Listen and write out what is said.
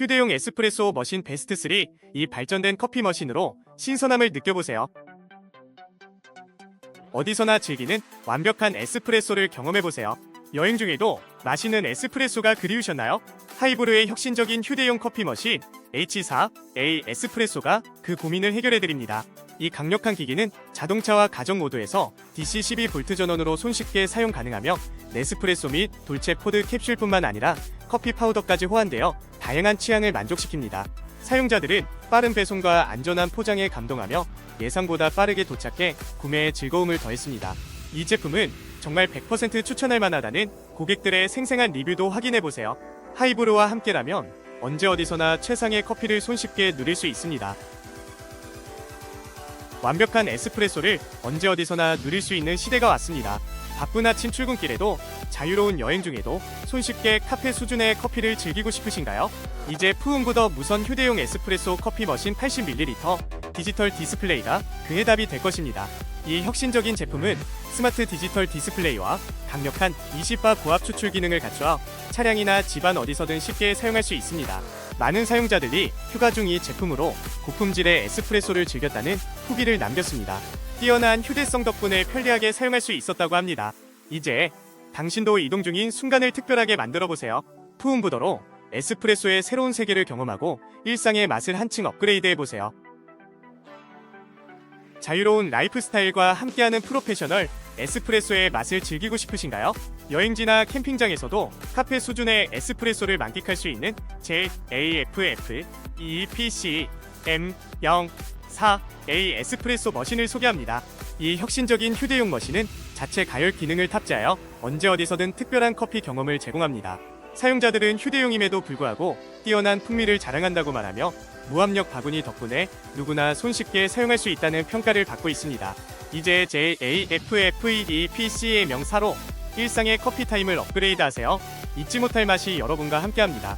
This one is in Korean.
휴대용 에스프레소 머신 베스트 3, 이 발전된 커피 머신으로 신선함을 느껴보세요. 어디서나 즐기는 완벽한 에스프레소를 경험해보세요. 여행 중에도 마시는 에스프레소가 그리우셨나요? 하이브루의 혁신적인 휴대용 커피 머신 H4A 에스프레소가 그 고민을 해결해드립니다. 이 강력한 기기는 자동차와 가정 모드에서 DC 12V 전원으로 손쉽게 사용 가능하며 네스프레소 및 돌체 포드 캡슐뿐만 아니라 커피 파우더까지 호환되어 다양한 취향을 만족시킵니다. 사용자들은 빠른 배송과 안전한 포장에 감동하며 예상보다 빠르게 도착해 구매에 즐거움을 더했습니다. 이 제품은 정말 100% 추천할 만하다는 고객들의 생생한 리뷰도 확인해보세요. 하이브루와 함께라면 언제 어디서나 최상의 커피를 손쉽게 누릴 수 있습니다. 완벽한 에스프레소를 언제 어디서나 누릴 수 있는 시대가 왔습니다. 바쁜 아침 출근길에도 자유로운 여행 중에도 손쉽게 카페 수준의 커피를 즐기고 싶으신가요? 이제 푸운구더 무선 휴대용 에스프레소 커피 머신 80ml 디지털 디스플레이가 그 해 답이 될 것입니다. 이 혁신적인 제품은 스마트 디지털 디스플레이와 강력한 20바 고압 추출 기능을 갖추어 차량이나 집안 어디서든 쉽게 사용할 수 있습니다. 많은 사용자들이 휴가 중 이 제품으로 고품질의 에스프레소를 즐겼다는 후기를 남겼습니다. 뛰어난 휴대성 덕분에 편리하게 사용할 수 있었다고 합니다. 이제 당신도 이동 중인 순간을 특별하게 만들어 보세요. 푸운부더로 에스프레소의 새로운 세계를 경험하고 일상의 맛을 한층 업그레이드 해 보세요. 자유로운 라이프 스타일과 함께하는 프로페셔널 에스프레소의 맛을 즐기고 싶으신가요? 여행지나 캠핑장에서도 카페 수준의 에스프레소를 만끽할 수 있는 JAFF EPC M04A 에스프레소 머신을 소개합니다. 이 혁신적인 휴대용 머신은 자체 가열 기능을 탑재하여 언제 어디서든 특별한 커피 경험을 제공합니다. 사용자들은 휴대용임에도 불구하고 뛰어난 풍미를 자랑한다고 말하며 무압력 바구니 덕분에 누구나 손쉽게 사용할 수 있다는 평가를 받고 있습니다. 이제 JAFFEPC의 명사로 일상의 커피 타임을 업그레이드 하세요. 잊지 못할 맛이 여러분과 함께합니다.